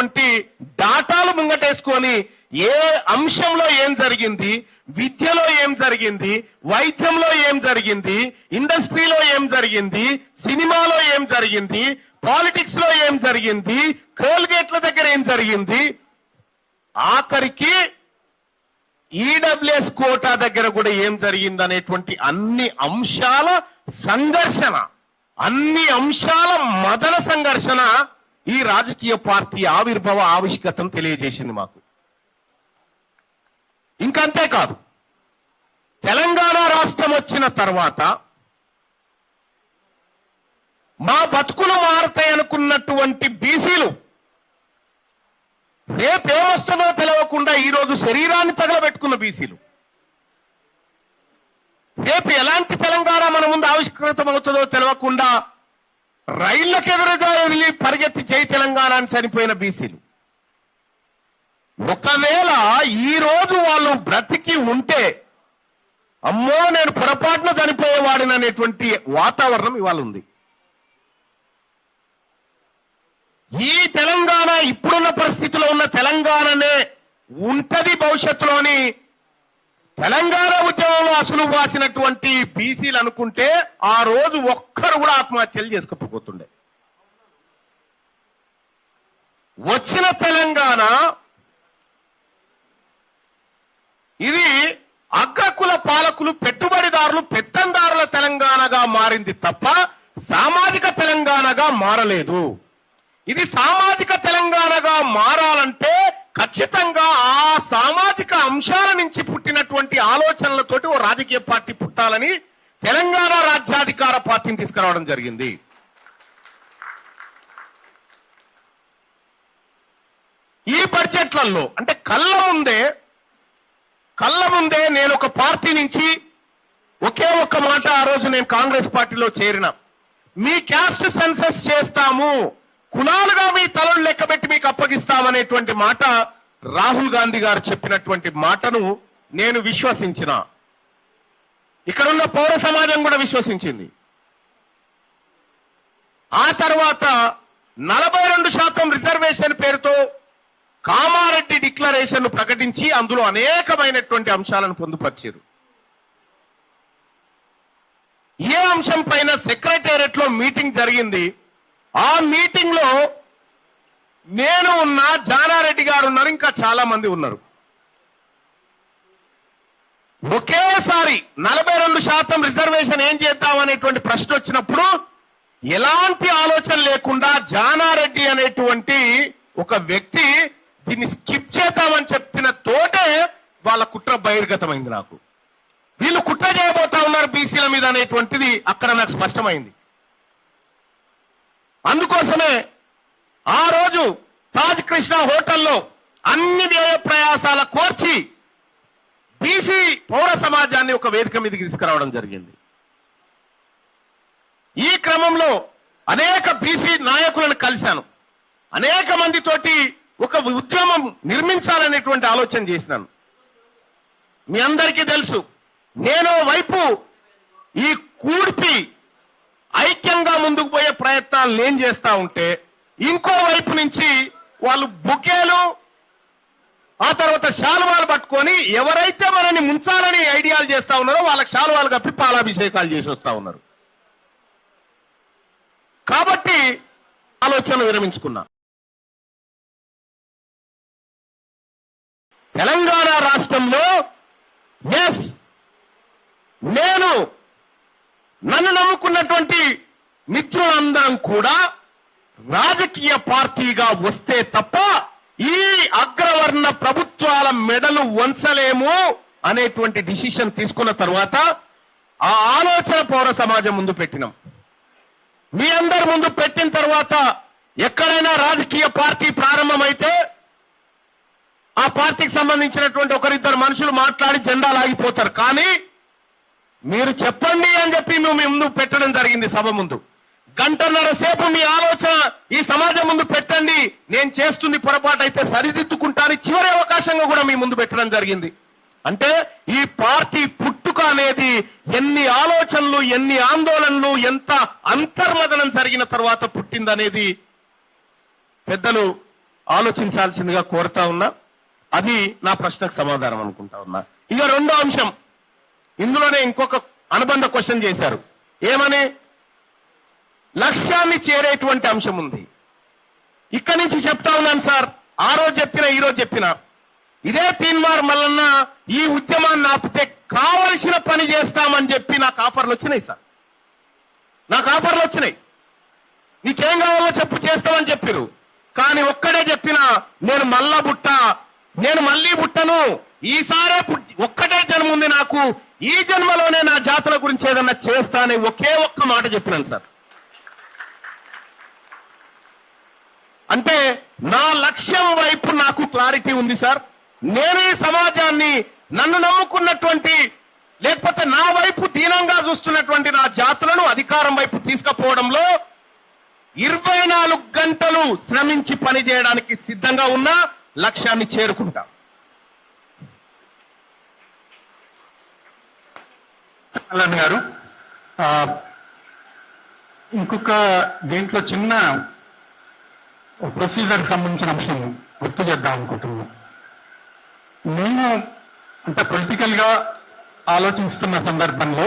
ఉన్నటువంటి డాటాలు ముంగటేసుకొని ఏ అంశంలో ఏం జరిగింది విద్యలో ఏం జరిగింది వైద్యంలో ఏం జరిగింది ఇండస్ట్రీలో ఏం జరిగింది సినిమాలో ఏం జరిగింది పాలిటిక్స్లో ఏం జరిగింది కోల్గేట్ల దగ్గర ఏం జరిగింది ఆఖరికి ఈడబ్ల్యూఎస్ కోటా దగ్గర కూడా ఏం జరిగింది అనేటువంటి అన్ని అంశాల సంఘర్షణ అన్ని అంశాల మదన సంఘర్షణ ఈ రాజకీయ పార్టీ ఆవిర్భావ ఆవిష్కతను తెలియజేసింది మాకు. ఇంకంతేకాదు తెలంగాణ రాష్ట్రం వచ్చిన తర్వాత మా బతుకులు మారతాయి అనుకున్నటువంటి బీసీలు రేపేమొస్తుందో తెలవకుండా ఈ రోజు శరీరాన్ని తగలబెట్టుకున్న బీసీలు. రేపు ఎలాంటి తెలంగాణ మన ముందు ఆవిష్కృతమవుతుందో తెలియకుండా తెలవకుండా రైళ్ళకు ఎదురుగా వెళ్ళి పరిగెత్తి జై తెలంగాణ అని చనిపోయిన బీసీలు. ఒకవేళ ఈ రోజు వాళ్ళు బ్రతికి ఉంటే అమ్మో నేను పొరపాటున చనిపోయేవాడిని అనేటువంటి వాతావరణం ఇవాళ ఉంది. ఈ తెలంగాణ ఇప్పుడున్న పరిస్థితిలో ఉన్న తెలంగాణనే ఉంటది భవిష్యత్తులోని తెలంగాణ ఉద్యమంలో అసలు వాసినటువంటి బీసీలు అనుకుంటే ఆ రోజు ఒక్కరు కూడా ఆత్మహత్యలు చేసుకోకపోతుండే. వచ్చిన తెలంగాణ ఇది అగ్రకుల పాలకులు పెట్టుబడిదారులు పెత్తందారుల తెలంగాణగా మారింది తప్ప సామాజిక తెలంగాణగా మారలేదు. ఇది సామాజిక తెలంగాణగా మారాలంటే ఖచ్చితంగా ఆ సామాజిక అంశాల నుంచి పుట్టినటువంటి ఆలోచనలతోటి ఓ రాజకీయ పార్టీ పుట్టాలని తెలంగాణ రాజ్యాధికార పార్టీని తీసుకురావడం జరిగింది. ఈ బడ్జెట్లలో అంటే కళ్ళ ముందే కళ్ళ ముందే నేను ఒక పార్టీ నుంచి ఒకే ఒక్క మాట ఆ రోజు నేను కాంగ్రెస్ పార్టీలో చేరిన. మీ క్యాస్ట్ సెన్సెస్ చేస్తాము. కులాలుగా మీ తలలు లెక్కబెట్టి మీకు అప్పగిస్తామనేటువంటి మాట రాహుల్ గాంధీ గారు చెప్పినటువంటి మాటను నేను విశ్వసించిన. ఇక్కడున్న పౌర సమాజం కూడా విశ్వసించింది. ఆ తర్వాత నలభై రెండు శాతం రిజర్వేషన్ పేరుతో కామారెడ్డి డిక్లరేషన్ ప్రకటించి అందులో అనేకమైనటువంటి అంశాలను పొందుపరిచారు. ఏ అంశం పైన సెక్రటేరియట్లో మీటింగ్ జరిగింది ఆ మీటింగ్లో నేను ఉన్నా జానారెడ్డి గారు ఉన్నారు ఇంకా చాలా మంది ఉన్నారు. ఒకేసారి నలభై రెండు శాతం రిజర్వేషన్ ఏం చేద్దాం అనేటువంటి ప్రశ్న వచ్చినప్పుడు ఎలాంటి ఆలోచన లేకుండా జానారెడ్డి అనేటువంటి ఒక వ్యక్తి దీన్ని స్కిప్ చేద్దామని చెప్పిన తోటే వాళ్ళ కుట్ర బహిర్గతమైంది నాకు. వీళ్ళు కుట్ర చేయబోతా ఉన్నారు బీసీల మీద అనేటువంటిది అక్కడ నాకు స్పష్టమైంది. అందుకోసమే ఆ రోజు తాజ్ కృష్ణ హోటల్లో అన్ని వ్యయ ప్రయాసాల కోర్చి బీసీ పౌర సమాజాన్ని ఒక వేదిక మీదకి తీసుకురావడం జరిగింది. ఈ క్రమంలో అనేక బీసీ నాయకులను కలిశాను. అనేక మందితోటి ఒక ఉద్యమం నిర్మించాలనేటువంటి ఆలోచన చేసినాను. మీ అందరికీ తెలుసు నేను వైపు ఈ కూర్పి ఐక్యంగా ముందుకు పోయే ప్రయత్నాలు నేను చేస్తా ఉంటే ఇంకో వైపు నుంచి వాళ్ళు బుకేలు ఆ తర్వాత శాలువాలు పట్టుకొని ఎవరైతే మనని ముంచాలని ఐడియాలు చేస్తా ఉన్నారో వాళ్ళకి శాలువాలు కప్పి పాలాభిషేకాలు చేసి వస్తా ఉన్నారు. కాబట్టి ఆలోచన విరమించుకున్నా. తెలంగాణ రాష్ట్రంలో ఎస్ నేను నన్ను నమ్ముకున్నటువంటి మిత్రులందరం కూడా రాజకీయ పార్టీగా వస్తే తప్ప ఈ అగ్రవర్ణ ప్రభుత్వాల మెడలు వంచలేము అనేటువంటి డిసిషన్ తీసుకున్న తర్వాత ఆ ఆలోచన పౌర సమాజం ముందు పెట్టినాం. మీ అందరి ముందు పెట్టిన తర్వాత ఎక్కడైనా రాజకీయ పార్టీ ప్రారంభమైతే ఆ పార్టీకి సంబంధించినటువంటి ఒకరిద్దరు మనుషులు మాట్లాడి జెండా లాగిపోతారు కానీ మీరు చెప్పండి అని చెప్పి మేము ముందు పెట్టడం జరిగింది సభ ముందు. గంటన్నర సేపు మీ ఆలోచన ఈ సమాజం ముందు పెట్టండి. నేను చేస్తుంది పొరపాటు అయితే సరిదిద్దుకుంటాను చివరి అవకాశంగా కూడా మీ ముందు పెట్టడం జరిగింది. అంటే ఈ పార్టీ పుట్టుక అనేది ఎన్ని ఆలోచనలు ఎన్ని ఆందోళనలు ఎంత అంతర్మదనం జరిగిన తర్వాత పుట్టిందనేది పెద్దలు ఆలోచించాల్సిందిగా కోరుతా ఉన్నా. అది నా ప్రశ్నకు సమాధానం అనుకుంటా ఉన్నా. ఇక రెండో అంశం. ఇందులోనే ఇంకొక అనుబంధ క్వశ్చన్ చేశారు. ఏమని? లక్ష్యాన్ని చేరేటువంటి అంశం ఉంది. ఇక్కడి నుంచి చెప్తా ఉన్నాను సార్. ఆ రోజు చెప్పిన ఈ రోజు చెప్పిన. ఇదే తీన్మార్ మల్లన్న ఈ ఉద్యమాన్ని ఆపితే కావలసిన పని చేస్తామని చెప్పి నాకు ఆఫర్లు వచ్చినాయి సార్. నాకు ఆఫర్లు వచ్చినాయి. నీకేం కావాలో చెప్పు చేస్తామని చెప్పిరు కానీ ఒక్కడే చెప్పిన నేను మల్ల బుట్ట నేను మళ్ళీ బుట్టను ఈసారే ఒక్కటే జన్మ ఉంది నాకు. ఈ జన్మలోనే నా జాతుల గురించి ఏదన్నా చేస్తా అని ఒకే ఒక్క మాట చెప్పినాను సార్. అంటే నా లక్ష్యం వైపు నాకు క్లారిటీ ఉంది సార్. నేనే సమాజాన్ని నన్ను నమ్ముకున్నటువంటి లేకపోతే నా వైపు దీనంగా చూస్తున్నటువంటి నా జాతులను అధికారం వైపు తీసుకుపోవడంలో ఇరవై నాలుగు గంటలు శ్రమించి పని చేయడానికి సిద్ధంగా ఉన్న లక్ష్యాన్ని చేరుకుంటా. గారు ఇంకొక దీంట్లో చిన్న ప్రొసీజర్ సంబంధించిన అంశం గుర్తు చేద్దాం అనుకుంటున్నాను నేను అంటే పొలిటికల్గా ఆలోచిస్తున్న సందర్భంలో